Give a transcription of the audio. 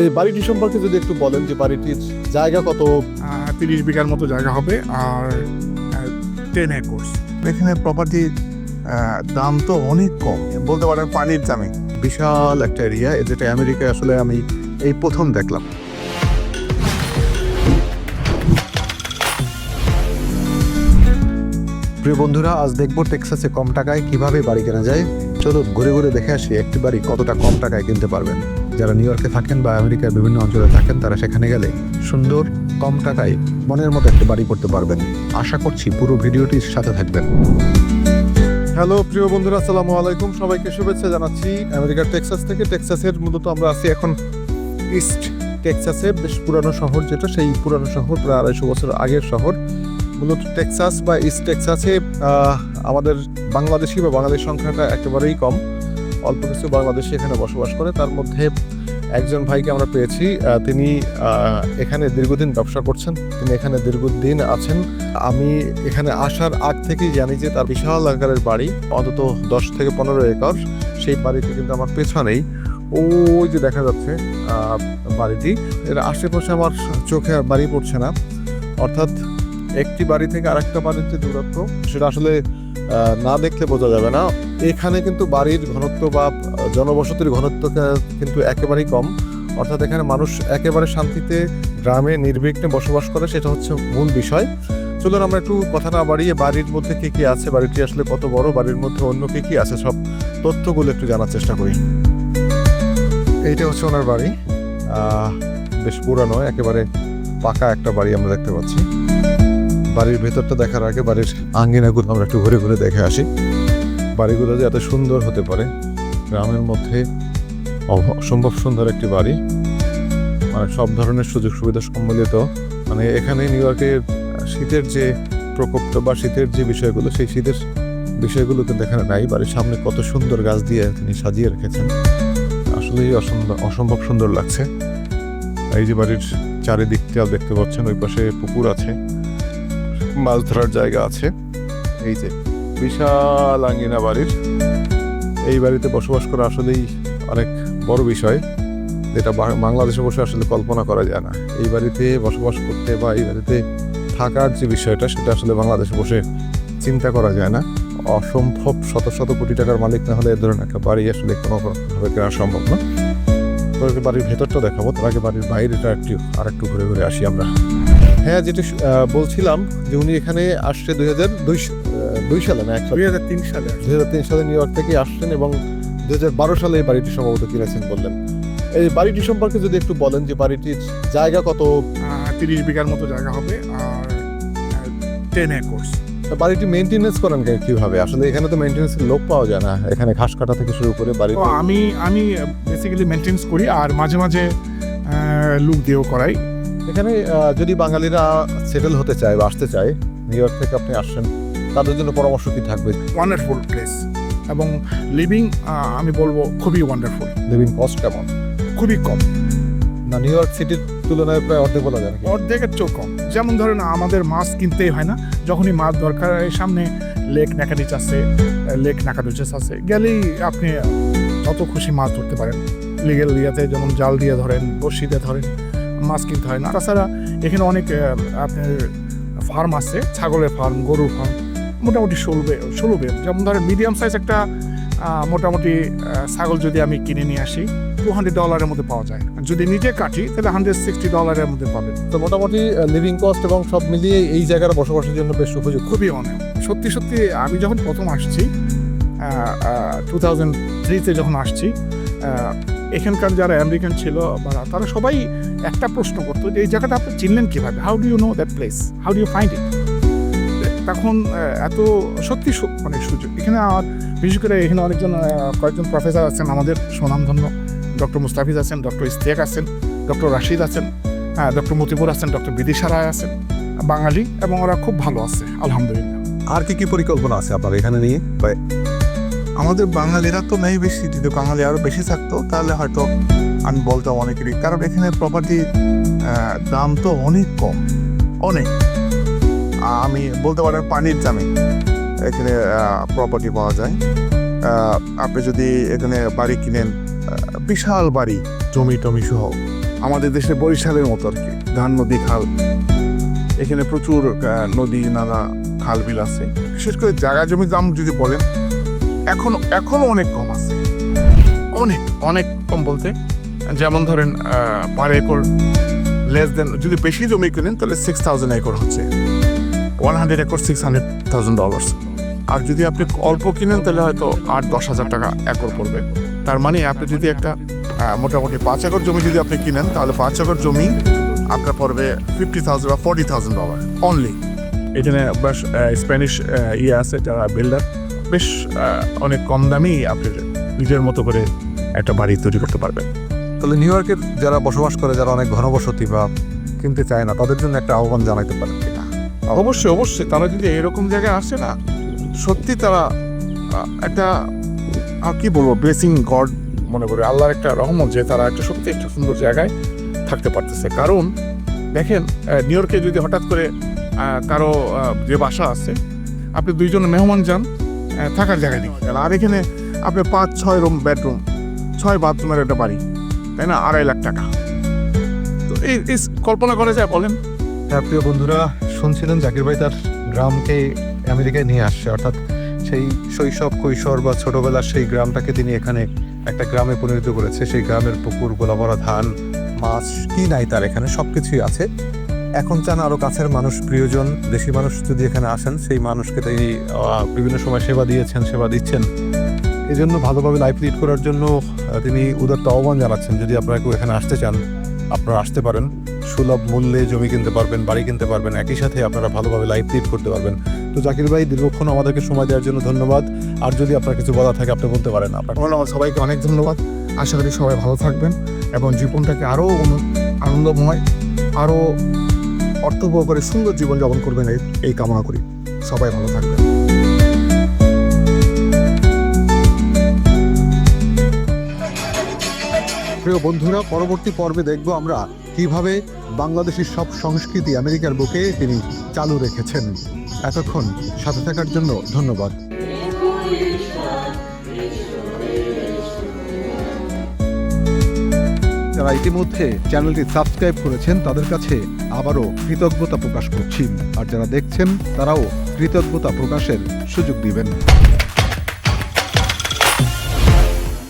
এই বাড়িটি সম্পর্কে যদি একটু বলেন যে বাড়িটির জায়গা কত? তিরিশ বিঘার মতো জায়গা হবে আর টেন একর্স এখানে প্রপার্টির দাম তো অনেক কম। বলতে পারেন পানির দামে। বিশাল একটা এরিয়া যেটা আমেরিকায় আসলে আমি এই প্রথম দেখলাম। প্রিয় বন্ধুরা আজ দেখব টেক্সাসে কম টাকায় কীভাবে বাড়ি কেনা যায়। চলো ঘুরে ঘুরে দেখে আসি একটি বাড়ি কতটা কম টাকায় কিনতে পারবেন। যারা নিউ ইয়র্কে থাকেন বা আমেরিকার বিভিন্ন অঞ্চলে থাকেন, তারা সেখানে গেলে সুন্দর, কম টাকায় মনের মতো একটা বাড়ি করতে পারবেন। আশা করছি পুরো ভিডিওটির সাথে থাকবেন। হ্যালো প্রিয় বন্ধুরা, আসসালামু আলাইকুম। সবাইকে শুভেচ্ছা জানাচ্ছি। আমেরিকার টেক্সাস থেকে। টেক্সাসের মূলত আমরা আছি এখন ইস্ট টেক্সাসে বেশ পুরানো শহর যেটা, সেই পুরানো শহর, প্রায় আড়াইশো বছর আগের শহর। মূলত টেক্সাস বা ইস্ট টেক্সাসে আমাদের বাংলাদেশি বা বাঙালির সংখ্যাটা একেবারেই কম। অল্প কিছু বাংলাদেশি এখানে বসবাস করে। তার মধ্যে একজন ভাইকে আমরা পেয়েছি তিনি এখানে দীর্ঘদিন ব্যবসা করছেন, তিনি এখানে দীর্ঘদিন আছেন। আমি এখানে আসার আগ থেকেই জানি যে তার বিশাল আকারের বাড়ি, অন্তত দশ থেকে পনেরো একর, সেই বাড়িটি কিন্তু আমার পেছনেই ওই যে দেখা যাচ্ছে বাড়িটি, এর আশেপাশে আমার চোখে বাড়ি পড়ছে না। অর্থাৎ একটি বাড়ি থেকে আরেকটা বাড়ির যে দূরত্ব, সেটা আসলে না দেখলে বোঝা যাবে না। এখানে কিন্তু বাড়ির ঘনত্ব বা জনবসতির ঘনত্ব কিন্তু একেবারেই কম। অর্থাৎ এখানে মানুষ একেবারে শান্তিতে গ্রামে নির্বিঘ্নে বসবাস করে, সেটা হচ্ছে মূল বিষয়। চলুন আমরা একটু কথা না বাড়িয়ে বাড়ির মধ্যে কি কি আছে, বাড়িটি আসলে কত বড়, বাড়ির মধ্যে অন্য কি কি আছে, সব তথ্যগুলো একটু জানার চেষ্টা করি। এইটা হচ্ছে ওনার বাড়ি। বেশ পুরানো, একেবারে পাকা একটা বাড়ি আমরা দেখতে পাচ্ছি। বাড়ির ভেতরটা দেখার আগে বাড়ির আঙ্গিনাগুলো আমরা একটু ঘুরে ঘুরে দেখে আসি। বাড়িগুলো যে এত সুন্দর হতে পারে, গ্রামের মধ্যে অসম্ভব সুন্দর একটি বাড়ি। মানে সব ধরনের সুযোগ সুবিধা সম্মিলিত মানে এখানে নিউ ইয়র্কের শীতের যে প্রকোপটা বা শীতের যে বিষয়গুলো, সেই শীতের বিষয়গুলো কিন্তু এখানে নাই। বাড়ির সামনে কত সুন্দর গাছ দিয়ে তিনি সাজিয়ে রেখেছেন। আসলেই অসম্ভব সুন্দর লাগছে। এই যে বাড়ির চারিদিকটা দেখতে পাচ্ছেন, ওই পাশে পুকুর আছে। মাছ ধরার জায়গা আছে। এই যে, বিশাল আঙ্গিনা বাড়ির। এই বাড়িতে বসবাস করা আসলেই অনেক বড় বিষয়। যেটা বাংলাদেশে বসে আসলে কল্পনা করা যায় না। এই বাড়িতে বসবাস করতে বা এই বাড়িতে থাকার যে বিষয়টা, সেটা আসলে বাংলাদেশে বসে চিন্তা করা যায় না। অসম্ভব শত শত কোটি টাকার মালিক না হলে এ ধরনের একটা বাড়ি আসলে কোনোভাবে কেনা সম্ভব না। তো বাড়ির ভেতরটা দেখাবো। তার আগে বাড়ির বাইরেটা একটু আর একটু ঘুরে ঘুরে আসি আমরা। হ্যাঁ যেটা বলছিলাম যে উনি এখানে আসছে দুই হাজার দুই সালে না দুই হাজার তিন সালে দুই হাজার তিন সালে নিউ ইয়র্ক থেকে আসছেন এবং দুই হাজার বারো সালে এই বাড়িটি সম্ভবত কিনেছেন বললেন। এই বাড়িটি সম্পর্কে যদি একটু বলেন যে বাড়িটির জায়গা কত? তিরিশ বিঘার মতো জায়গা হবে আর টেন একর্স বাড়িটি মেনটেনেন্স করেন কীভাবে? আসলে এখানে তো মেনটেনেন্সের লোক পাওয়া যায় না। এখানে ঘাস কাটা থেকে শুরু করে তো বাড়িতে আমি আমি বেসিক্যালি মেনটেন্স করি আর মাঝে মাঝে লুক দিয়েও করাই। এখানে যদি বাঙালিরা সেটেল হতে চায় বা আসতে চায় নিউ ইয়র্ক থেকে আপনি আসছেন তাদের জন্য পরামর্শ কি থাকবে? ওয়ান্ডারফুল প্লেস এবং লিভিং আমি বলব খুবই ওয়ান্ডারফুল লিভিং কস্ট কেমন? খুবই কম। না নিউ ইয়র্ক সিটির তুলনায় প্রায় অর্ধেক বলা যায় অর্ধেকের চেয়েও কম। যেমন ধরেন আমাদের মাছ কিনতেই হয় না। যখনই মাছ দরকার সামনে লেক নাকাডিচ আছে লেক নাকাডিচাস আছে। গেলেই আপনি যত খুশি মাছ ধরতে পারেন। লিগেল ইয়াতে যেমন জাল দিয়ে ধরেন বড়শিতে ধরেন মাছ কিনতে হয় না। তাছাড়া এখানে অনেক আপনার ফার্ম আছে ছাগলের ফার্ম গরুর ফার্ম মোটামুটি ষোলবে ষোলবে। যেমন ধরেন মিডিয়াম সাইজ একটা মোটামুটি ছাগল যদি আমি কিনে নিয়ে আসি টু হান্ড্রেড ডলারের মধ্যে পাওয়া যায়। যদি নিজে কাটি তাহলে হান্ড্রেড সিক্সটি ডলারের মধ্যে পাবেন তো মোটামুটি লিভিং কস্ট এবং সব মিলিয়ে এই জায়গার বসবাসের জন্য বেশ উপযুক্ত খুবই অনেক। সত্যি সত্যি আমি যখন প্রথম আসছি টু থাউজেন্ড থ্রিতে যখন আসছি এখানকার যারা আমেরিকান ছিল বা তারা সবাই একটা প্রশ্ন করতো যে, এই জায়গাটা আপনি চিনলেন কীভাবে? How do you know that place how do you find it তখন এত সত্যি মানে সুযোগ। এখানে আর বিশেষ করে এখানে অনেকজন কয়েকজন প্রফেসর আছেন আমাদের সুনামধন্য ডক্টর মুস্তাফিজ আছেন, ডক্টর ইস্তেক আছেন, ডক্টর রাশিদ আছেন হ্যাঁ ডক্টর মতিপুর আছেন, ডক্টর বিদিশা রায় আছেন, বাঙালি এবং ওরা খুব ভালো আছে, আলহামদুলিল্লাহ। আর কি কি পরিকল্পনা আছে আপনার এখানে নিয়ে? আমাদের বাঙালিরা তো নেই বেশি, যদি বাঙালি আরও বেশি থাকতো, তাহলে হয়তো আমি বলতাম অনেকেরই। কারণ এখানে প্রপার্টি দাম তো অনেক কম, অনেক। আমি বলতে পারেন পানির দামে এখানে প্রপার্টি পাওয়া যায়। আপনি যদি এখানে বাড়ি কিনেন বিশাল বাড়ি, জমি টমি সহ, আমাদের দেশে বরিশালের মতো আর কি, ধান, নদী, খাল। এখানে প্রচুর নদী, নালা খাল বিল আছে। বিশেষ করে জায়গা জমির দাম যদি বলেন এখন এখনও অনেক কম আছে। অনেক অনেক কম বলতে। যেমন ধরেন পার একর লেস দেন যদি বেশি জমি কিনেন, তাহলে সিক্স থাউজেন্ড একর হচ্ছে। One hundred acre six hundred thousand dollars আর যদি আপনি অল্প কিনেন, তাহলে হয়তো আট, দশ হাজার টাকা একর পড়বে। তার মানে আপনি যদি একটা মোটামুটি পাঁচ একর জমি যদি আপনি কিনেন, তাহলে পাঁচ একর জমি আপনার পড়বে ফিফটি থাউজেন্ড বা ফর্টি থাউজেন্ড ডলার অনলি এখানে স্প্যানিশ ইয়ে আছে, যারা বিল্ডার বেশ অনেক কম দামেই আপনি নিজের মতো করে একটা বাড়ি তৈরি করতে পারবেন। তাহলে নিউ ইয়র্কের যারা বসবাস করে যারা অনেক ঘনবসতি বা কিনতে চায় না তাদের জন্য একটা আহ্বান জানাইতে পারেন কিনা অবশ্যই অবশ্যই। তারা যদি এরকম জায়গায় আসে না সত্যি তারা একটা কি বলব ব্লেসিং গড মনে করে আল্লাহর একটা রহমত যে তারা একটা সত্যি একটা সুন্দর জায়গায় থাকতে পারতেছে। কারণ দেখেন নিউ ইয়র্কে যদি হঠাৎ করে কারও যে বাসা আছে আপনি দুইজন মেহমান যান থাকার জায়গা। নেই আর এখানে আপনি পাঁচ ছয় রুম বেডরুম ছয় বাথরুমের একটা বাড়ি তাই না? আড়াই লাখ টাকা। তো এই এই কল্পনা করা যায় বলেন। হ্যাঁ প্রিয় বন্ধুরা শুনছিলেন জাকির ভাই তার গ্রামকে আমেরিকায় নিয়ে আসছে। অর্থাৎ সেই শৈশব কৈশোর বা ছোটবেলার সেই গ্রামটাকে তিনি এখানে একটা গ্রামে পরিণত করেছে। সেই গ্রামের পুকুর গোলাভরা ধান মাছ কি নাই তার এখানে সব কিছুই আছে। এখন চান আরও কাছের মানুষ, প্রিয়জন দেশি মানুষ যদি এখানে আসেন, সেই মানুষকে তিনি বিভিন্ন সময় সেবা দিয়েছেন, সেবা দিচ্ছেন। এই জন্য ভালোভাবে লাইফ লিড করার জন্য তিনি উদারত আহ্বান জানাচ্ছেন, যদি আপনারা কেউ এখানে আসতে চান, আপনারা আসতে পারেন। সুলভ মূল্যে জমি কিনতে পারবেন, বাড়ি কিনতে পারবেন, একই সাথে আপনারা ভালোভাবে লাইফ লিড করতে পারবেন। তো জাকির ভাই, দীর্ঘক্ষণ আমাদেরকে সময় দেওয়ার জন্য ধন্যবাদ। আর যদি আপনার কিছু বলা থাকে, আপনি বলতে পারেন আপনার। সবাইকে অনেক ধন্যবাদ। আশা করি সবাই ভালো থাকবেন এবং জীবনটাকে আরও আনন্দময় আরও অর্থবহ করে সুন্দর জীবনযাপন করবেন এই কামনা করি। সবাই ভালো থাকবেন। প্রিয় বন্ধুরা, পরবর্তী পর্বে দেখব আমরা কীভাবে বাংলাদেশের সব সংস্কৃতি আমেরিকার বুকে তিনি চালু রেখেছেন। এতক্ষণ সাথে থাকার জন্য ধন্যবাদ। যারা ইতিমধ্যে চ্যানেলটি সাবস্ক্রাইব করেছেন, তাদের কাছে আবারও কৃতজ্ঞতা প্রকাশ করছি। আর যারা দেখছেন, তারাও কৃতজ্ঞতা প্রকাশের সুযোগ দিবেন।